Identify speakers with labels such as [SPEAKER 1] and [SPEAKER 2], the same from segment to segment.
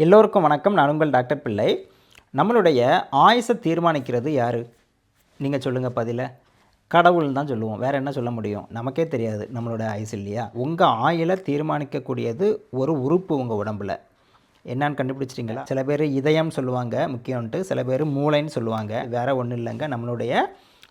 [SPEAKER 1] எல்லோருக்கும் வணக்கம். நான் உங்கள் டாக்டர் பிள்ளை. நம்மளுடைய ஆயுசை தீர்மானிக்கிறது யார்? நீங்கள் சொல்லுங்கள் பதில. கடவுள்னு தான் சொல்லுவோம். வேறு என்ன சொல்ல முடியும்? நமக்கே தெரியாது. நம்மளோட ஆயுசு இல்லையா? உங்கள் ஆயிலை தீர்மானிக்கக்கூடியது ஒரு உறுப்பு உங்கள் உடம்புல. என்னன்னு கண்டுபிடிச்சிட்டிங்களா? சில பேர் இதயம் சொல்லுவாங்க முக்கியம்ன்ட்டு. சில பேர் மூளைன்னு சொல்லுவாங்க. வேறு ஒன்றும் இல்லைங்க. நம்மளுடைய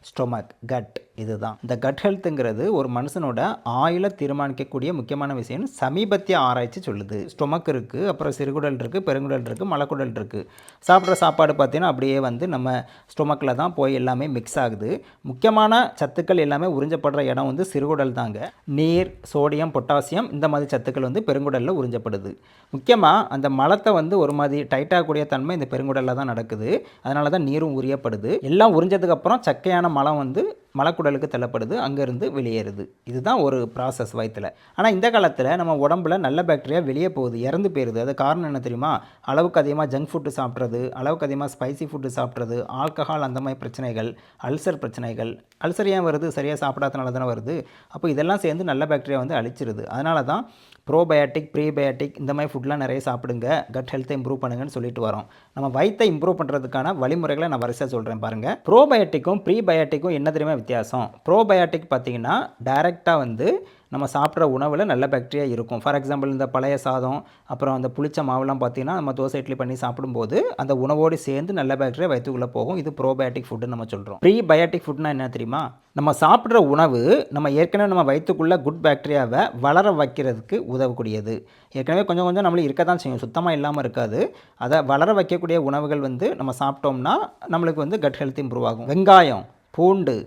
[SPEAKER 1] ஸ்டொமக் கட் இதுதான். இந்த கட் ஹெல்த்துங்கிறது ஒரு மனுஷனோட ஆயில தீர்மானிக்கக்கூடிய முக்கியமான விஷயம்னு சமீபத்திய ஆராய்ச்சி சொல்லுது. ஸ்டொமக் இருக்குது அப்புறம் சிறுகுடல் இருக்குது பெருங்குடல் இருக்குது மலக்குடல் இருக்குது சாப்பிட்ற சாப்பாடு பார்த்தீங்கன்னா அப்படியே வந்து நம்ம ஸ்டொமக்கில் தான் போய் எல்லாமே மிக்ஸ் ஆகுது. முக்கியமான சத்துக்கள் எல்லாமே உறிஞ்சப்படுற இடம் வந்து சிறுகுடல் தாங்க. நீர் சோடியம் பொட்டாசியம் இந்த மாதிரி சத்துக்கள் வந்து பெருங்குடலில் உறிஞ்சப்படுது. முக்கியமாக அந்த மலத்தை வந்து ஒரு மாதிரி டைட்டாகக்கூடிய தன்மை இந்த பெருங்குடலில் தான் நடக்குது. அதனால தான் நீரும் உரியப்படுது. எல்லாம் உறிஞ்சதுக்கப்புறம் சக்கையான மலம் வந்து மலக்குடலுக்கு தள்ளப்படுது அங்கேருந்து வெளியேறுது. இதுதான் ஒரு ப்ராசஸ் வயிற்றில் ஆனால் இந்த காலத்தில் நம்ம உடம்புல நல்ல பாக்டீரியா வெளியே போகுது இறந்து போயிடுது அது காரணம் என்ன தெரியுமா? அளவுக்கு அதிகமாக ஜங்க் ஃபுட்டு சாப்பிட்றது அளவுக்கு அதிகமாக ஸ்பைசி ஃபுட்டு சாப்பிட்றது ஆல்கஹால் அந்த மாதிரி பிரச்சனைகள் அல்சர் பிரச்சனைகள். அல்சர் ஏன் வருது? சரியாக சாப்பிடாதனால தானே வருது. அப்போ இதெல்லாம் சேர்ந்து நல்ல பாக்டீரியா வந்து அழிச்சிருது. அதனால தான் ப்ரோபயாட்டிக் ப்ரீபயாட்டிக் இந்த மாதிரி ஃபுட்லாம் நிறைய சாப்பிடுங்க கட் ஹெல்த்தை இம்ப்ரூவ் பண்ணுங்கன்னு சொல்லிட்டு வரோம். நம்ம வயித்தை இம்ப்ரூவ் பண்ணுறதுக்கான வழிமுறைகளை நான் வரிசையாக சொல்கிறேன் பாருங்கள் ப்ரோபயாட்டிக்கும் ப்ரீபயாட்டிக்கும் என்ன தெரியுமா வித்தியாசம். ப்ரோபயாட்டிக் பார்த்திங்கன்னா டைரெக்டாக வந்து நம்ம சாப்பிட்ற உணவில் நல்ல பாக்டீரியா இருக்கும். ஃபார் எக்ஸாம்பிள் இந்த பழைய சாதம் அப்புறம் அந்த புளிச்ச மாவுலாம் பார்த்தீங்கன்னா நம்ம தோசை இட்லி பண்ணி சாப்பிடும்போது அந்த உணவோடு சேர்ந்து நல்ல பாக்டீரியா வயிற்றுக்குள்ளே போகும். இது ப்ரோபயாட்டிக் ஃபுட்டுன்னு நம்ம சொல்கிறோம் ப்ரீபயாட்டிக் ஃபுட்னா என்ன தெரியுமா? நம்ம சாப்பிட்ற உணவு நம்ம ஏற்கனவே நம்ம வயிற்றுக்குள்ளே குட் பாக்டீரியாவை வளர வைக்கிறதுக்கு உதவக்கூடியது. ஏற்கனவே கொஞ்சம் கொஞ்சம் நம்மளுக்கு இருக்க தான் செய்யும். சுத்தமாக இல்லாமல் இருக்காது. அதை வளர வைக்கக்கூடிய உணவுகள் வந்து நம்ம சாப்பிட்டோம்னா நம்மளுக்கு வந்து கட் ஹெல்த் இம்ப்ரூவ் ஆகும். வெங்காயம் பூண்டு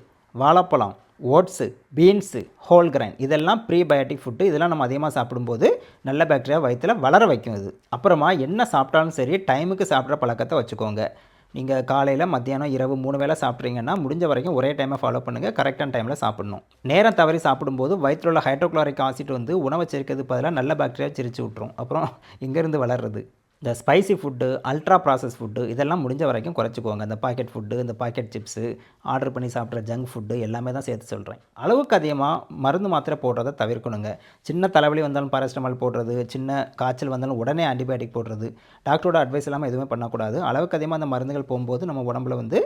[SPEAKER 1] வாழைப்பழம் ஓட்ஸு பீன்ஸு ஹோல் கிரைன் இதெல்லாம் ப்ரீபயோட்டிக் ஃபுட்டு இதெல்லாம் நம்ம அதிகமாக சாப்பிடும்போது நல்ல பாக்டீரியா வயிற்றில் வளர வைக்கும் இது. அப்புறமா என்ன சாப்பிட்டாலும் சரி டைமுக்கு சாப்பிட்ற பழக்கத்தை வச்சுக்கோங்க. நீங்கள் காலையில் மத்தியானம் இரவு மூணு வேளை சாப்பிட்றீங்கன்னா முடிஞ்ச வரைக்கும் ஒரே டைமை ஃபாலோ பண்ணுங்கள் கரெக்டான டைமில் சாப்பிடணும். நேரம் தவறி சாப்பிடும்போது வயிற்றில் உள்ள ஹைட்ரோக்ளோரிக் ஆசிட் வந்து உணவை சேர்க்கிறது பதிலாக நல்ல பாக்டீரியா சிரிச்சு விட்ரும் அப்புறம் இங்கேருந்து வளர்றது. இந்த spicy food ultra process food இதெல்லாம் முடிஞ்ச வரைக்கும் குறைச்சிக்கோங்க. இந்த பாக்கெட் ஃபுட்டு இந்த பாக்கெட் சிப்ஸு ஆர்டர் பண்ணி சாப்பிட்ற ஜங்க் ஃபுட்டு எல்லாமே தான் சேர்த்து சொல்கிறேன் அளவுக்கு அதிகமாக மருந்து மாத்திரை போடுறதை தவிர்க்கணுங்க. சின்ன தலைவலி வந்தாலும் பாராசிட்டமால் போடுறது சின்ன காய்ச்சல் வந்தாலும் உடனே ஆன்டிபயோட்டிக் போடுறது. டாக்டரோட அட்வைஸ் இல்லாமல் எதுவுமே பண்ணக்கூடாது. அளவுக்கு அதிகமாக அந்த மருந்துகள் போகும்போது நம்ம உடம்புல வந்து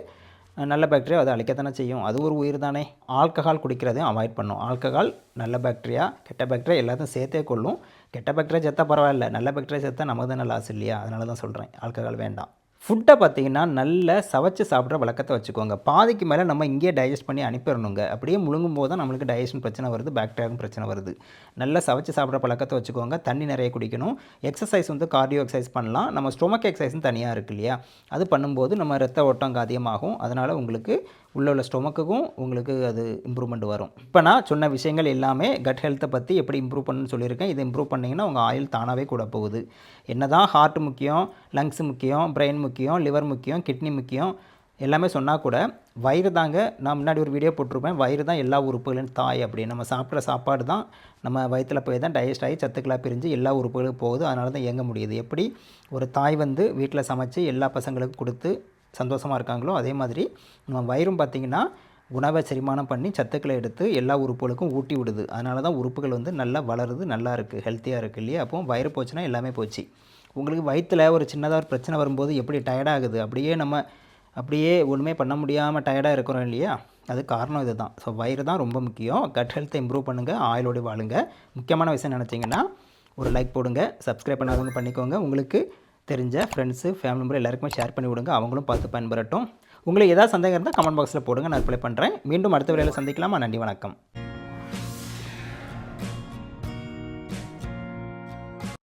[SPEAKER 1] நல்ல பாக்டீரியா அதை அழிக்கத்தானே செய்யும். அது ஒரு உயிர் தானே. ஆல்கஹால் குடிக்கிறதையும் அவாய்ட் பண்ணும். ஆல்கஹால் நல்ல பாக்டீரியா கெட்ட பாக்டீரியா எல்லாத்தையும் சேர்த்தே கொள்ளும் கெட்ட பாக்டீரியா செத்தா பரவாயில்ல. நல்ல பாக்டீரியா செத்தா நமக்கு தான் லாஸ் இல்லையா? அதனால தான் சொல்கிறேன் ஆல்கஹால் வேண்டாம். ஃபுட்டை பார்த்தீங்கன்னா நல்ல சவைச்சு சாப்பிட்ற வழக்கத்தை வச்சுக்கோங்க. பாதிக்கு மேலே நம்ம இங்கேயே டைஜஸ்ட் பண்ணி அனுப்பிடணுங்க. அப்படியே முழுங்கும் போது தான் நம்மளுக்கு டைஜஷன் பிரச்சனை வருது பேக்டீரியாவும் பிரச்சனை வருது. நல்லா சவைச்சு சாப்பிட்ற பழக்கத்தை வச்சுக்கோங்க. தண்ணி நிறைய குடிக்கணும். எக்ஸசைஸ் வந்து கார்டியோ எக்ஸசைஸ் பண்ணலாம். நம்ம ஸ்டொமக் எக்ஸசைஸ்னு தனியாக இருக்கு இல்லையா? அது பண்ணும்போது நம்ம ரத்த ஓட்டம் அதிகமாகும் அதனால் உங்களுக்கு உள்ள உள்ள ஸ்டொமக்குக்கும் உங்களுக்கு அது இம்ப்ரூவ்மெண்ட் வரும். இப்போ நான் சொன்ன விஷயங்கள் எல்லாமே கட் ஹெல்த்தை பற்றி எப்படி இம்ப்ரூவ் பண்ணணும்னு சொல்லியிருக்கேன். இதை இம்ப்ரூவ் பண்ணிங்கன்னா உங்கள் ஆயில் தானாகவே கூட போகுது. என்ன தான் ஹார்ட் முக்கியம் லங்ஸ் முக்கியம் பிரெயின் முக்கியம் லிவர் முக்கியம் கிட்னி முக்கியம் எல்லாமே சொன்னால் கூட வயிறு தாங்க நான் முன்னாடி ஒரு வீடியோ போட்டிருப்பேன். வயிறு தான் எல்லா உறுப்புகளின் தாய் அப்படி நம்ம சாப்பிட்ற சாப்பாடு தான் நம்ம வயிற்றில் போய் தான் டைஜஸ்ட் ஆகி சத்துக்களாக பிரிஞ்சு எல்லா உறுப்புகளுக்கும் போகுது. அதனால தான் இயங்க முடியுது. எப்படி? ஒரு தாய் வந்து வீட்டில் சமைச்சு எல்லா பசங்களுக்கும் கொடுத்து சந்தோஷமாக இருக்காங்களோ அதே மாதிரி நம்ம வயிறும் பார்த்திங்கன்னா உணவை செரிமானம் பண்ணி சத்துக்களை எடுத்து எல்லா உறுப்புகளுக்கும் ஊட்டி விடுது. அதனால தான் உறுப்புகள் வந்து நல்லா வளருது நல்லா இருக்குது ஹெல்த்தியாக இருக்குது இல்லையா? அப்போ வயிறு போச்சுன்னா எல்லாமே போச்சு. உங்களுக்கு வயிற்றில் ஒரு சின்னதாக ஒரு பிரச்சனை வரும்போது எப்படி டயர்டாகுது அப்படியே நம்ம அப்படியே ஒன்றுமே பண்ண முடியாமல் டயர்டாக இருக்கிறோம் இல்லையா? அது காரணம் இது தான் ஸோ வயிறு தான் ரொம்ப முக்கியம். கட் ஹெல்த்தை இம்ப்ரூவ் பண்ணுங்கள் ஆயிலோடு வாழுங்க. முக்கியமான விஷயம் நினச்சிங்கன்னா ஒரு லைக் போடுங்க சப்ஸ்கிரைப் பண்ணாதவங்க பண்ணிக்கோங்க. உங்களுக்கு தெரிஞ்ச ஃப்ரெண்ட்ஸு ஃபேமிலி மெம்பர் எல்லாருக்குமே ஷேர் பண்ணி விடுங்க. அவங்களும் பார்த்து பயன்பெறட்டும். உங்களுக்கு ஏதாவது சந்தேகம் இருந்தால் கமெண்ட் பாக்ஸில் போடுங்க. நான் ரிப்ளை பண்ணுறேன் மீண்டும் அடுத்த வேலையில் சந்திக்கலாமா? நன்றி வணக்கம்.